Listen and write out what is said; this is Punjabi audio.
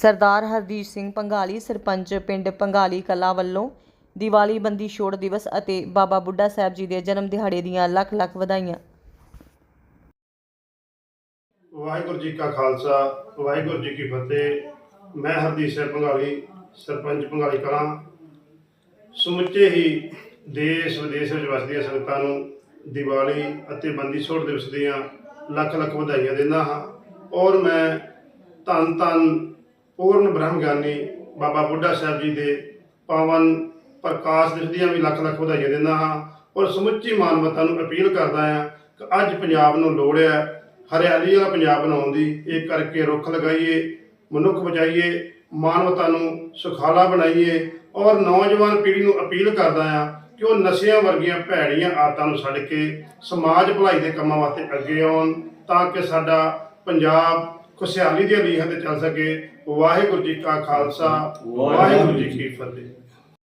ਸਰਦਾਰ ਹਰਦੀਪ ਸਿੰਘ ਪੰਘਾਲੀ ਸਰਪੰਚ ਪਿੰਡ ਪੰਘਾਲੀ ਕਲਾ ਵੱਲੋਂ ਦੀਵਾਲੀ ਬੰਦੀ ਛੋੜ ਦਿਵਸ ਅਤੇ ਬਾਬਾ ਬੁੱਢਾ ਸਾਹਿਬ ਜੀ ਦੇ ਜਨਮ ਦਿਹਾੜੇ ਦੀਆਂ ਲੱਖ ਲੱਖ ਵਧਾਈਆਂ। ਵਾਹਿਗੁਰੂ ਜੀ ਕਾ ਖਾਲਸਾ, ਵਾਹਿਗੁਰੂ ਜੀ ਕੀ ਫਤਿਹ। ਮੈਂ ਹਰਦੀਪ ਸਿੰਘ ਪੰਘਾਲੀ ਸਰਪੰਚ ਪੰਘਾਲੀ ਕਲਾਂ। ਸਮੁੱਚੇ ਹੀ ਦੇਸ਼ ਵਿਦੇਸ਼ ਵਿੱਚ ਵਸਦੀਆਂ ਸੰਗਤਾਂ ਨੂੰ ਦੀਵਾਲੀ ਅਤੇ ਬੰਦੀ ਛੋੜ ਦਿਵਸ ਦੀਆਂ ਲੱਖ ਲੱਖ ਵਧਾਈਆਂ ਦਿੰਦਾ ਹਾਂ। ਔਰ ਮੈਂ ਧੰਨ ਧੰਨ ਪੂਰਨ ਬ੍ਰਹਮ ਗਿਆਨੀ ਬਾਬਾ ਬੁੱਢਾ ਸਾਹਿਬ ਜੀ ਦੇ ਪਾਵਨ ਪ੍ਰਕਾਸ਼ ਦਿਵਸ ਦੀਆਂ ਵੀ ਲੱਖ ਲੱਖ ਵਧਾਈਆਂ ਦਿੰਦਾ ਹਾਂ ਔਰ ਸਮੁੱਚੀ ਮਾਨਵਤਾ ਨੂੰ ਅਪੀਲ ਕਰਦਾ ਹਾਂ ਕਿ ਅੱਜ ਪੰਜਾਬ ਨੂੰ ਲੋੜ ਹੈ, ਹਰਿਆਲੀ ਵਾਲਾ ਪੰਜਾਬ ਬਣਾਉਣ ਦੀ, ਇਹ ਕਰਕੇ ਰੁੱਖ ਲਗਾਈਏ, ਮਨੁੱਖ ਬਚਾਈਏ ਮਾਨਵਤਾ ਨੂੰ ਸੁਖਾਲਾ ਬਣਾਈਏ ਔਰ ਨੌਜਵਾਨ ਪੀੜ੍ਹੀ ਨੂੰ ਅਪੀਲ ਕਰਦਾ ਹਾਂ ਕਿ ਉਹ ਨਸ਼ਿਆਂ ਵਰਗੀਆਂ ਭੈੜੀਆਂ ਆਦਤਾਂ ਨੂੰ ਛੱਡ ਕੇ ਸਮਾਜ ਭਲਾਈ ਦੇ ਕੰਮਾਂ ਵਾਸਤੇ ਅੱਗੇ ਆਉਣ ਤਾਂ ਕਿ ਸਾਡਾ ਪੰਜਾਬ ਖੁਸ਼ਹਾਲੀ ਦੀਆਂ ਲੀਹਾਂ ਤੇ ਚੱਲ ਸਕੇ। ਵਾਹਿਗੁਰੂ ਜੀ ਕਾ ਖਾਲਸਾ ਵਾਹਿਗੁਰੂ ਜੀ ਕੀ ਫਤਿਹ।